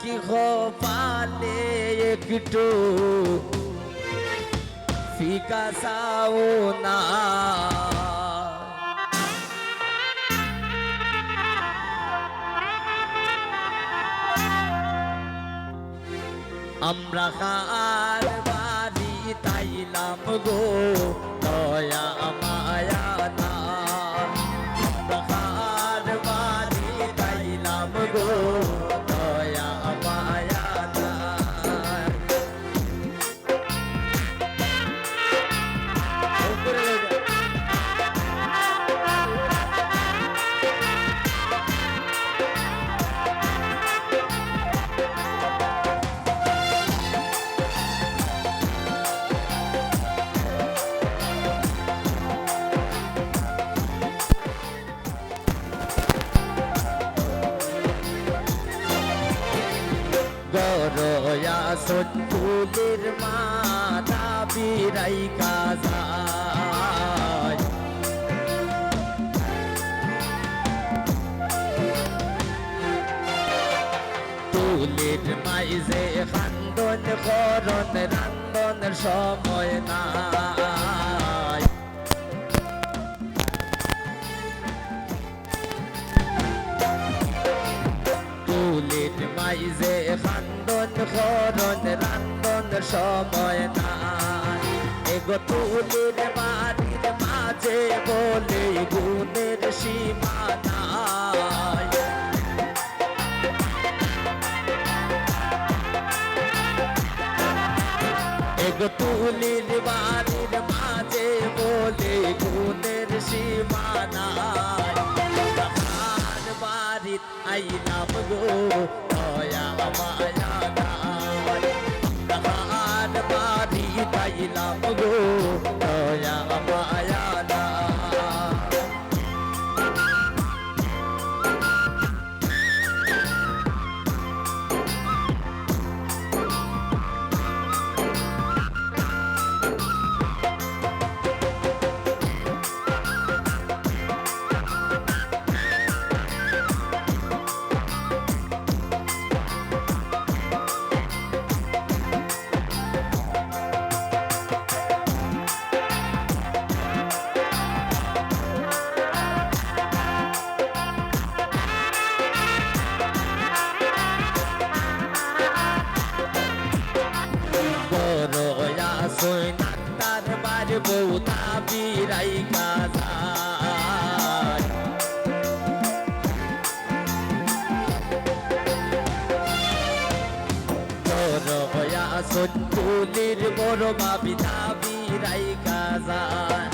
কি পালে একটু ফিকা সাও না আমরা কার বাড়ি তাইলাম গো দয়া মায়া সন্তুলের মাতা বিরাই কাজায়। তুলের মাইজে খান্দন করন রান্দন সময় নাই। খরন রান্দন সময় নাই এগো, তুলির বাড়ির মাঝে বলে গুণের সীমা নাই। এগো তুলির বাড়ির মাঝে বলে গুণের সীমা নাই বাড়িত আইলাম গো সন্তুলির বড় বাবিতা বিরাই কাজায়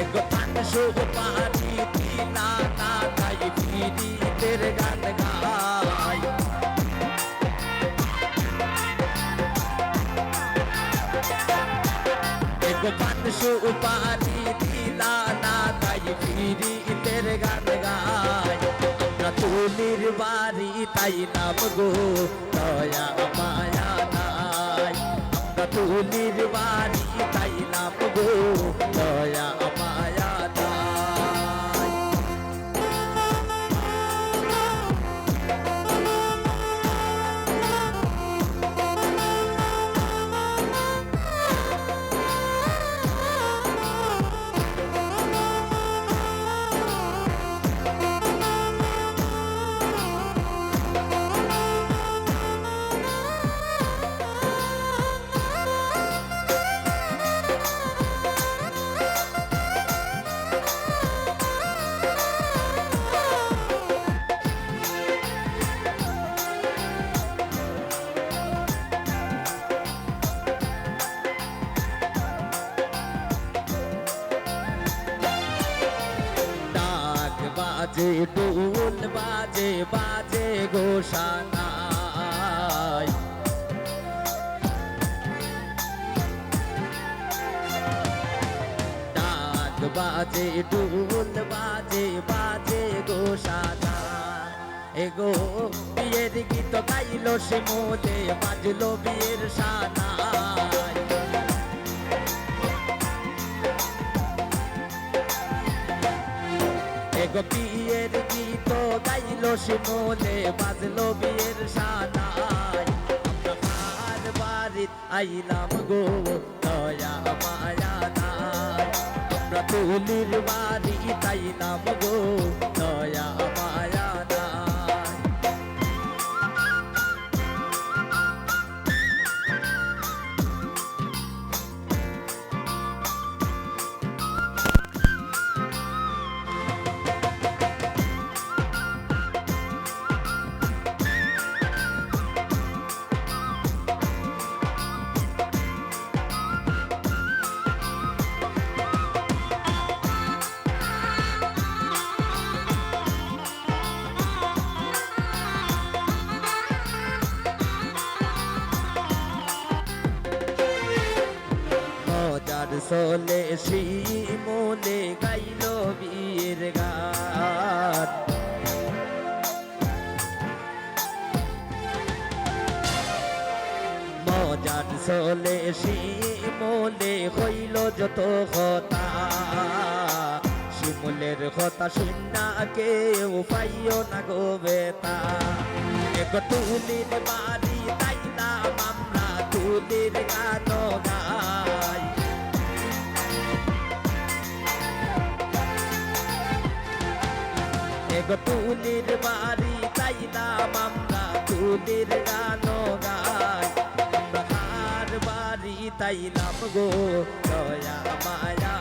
এক পাঁচশো পানি তিনা না তাই ফিরিতের গান গায় এক পাঁচশো পানি দিলা না তাই ইতের গান গায় আমরা তুলির বাড়ি তাই নাম গো দয়া মায়া নাই আমরা তুলির বাড়ি তাই নাম গো দয়া বাজে ডোল বাজে বাজে গোসানায় ডাক বাজে ডোল বাজে বাজে গোসানায় এগো, বিয়ের গীত গাইলো সে মোলে বাজলো বিয়ের সানায় গো, বিয়ের গীত গাইল শিমলে বাজলো বিয়ের সানাই। আমার বাড়িত আইলাম গো, দয়া মায়া নাই। আমরা তুলির বাড়ি তাইলাম গো, দয়া মায়া নাই। সোলে শিমুলে গাইল বীর গান। মজার সোলে শিমুলে হইল যত কথা। শিমুলের কথা শুননা কেউ পাইও না গো বেতা। এক তুলির বাড়ি তাই না মামলা তুলির গান গাই তুলির বাড়ি তাই আমরা তুলির গান গাই। কার বাড়ি তাইলাম গো দয়া মায়া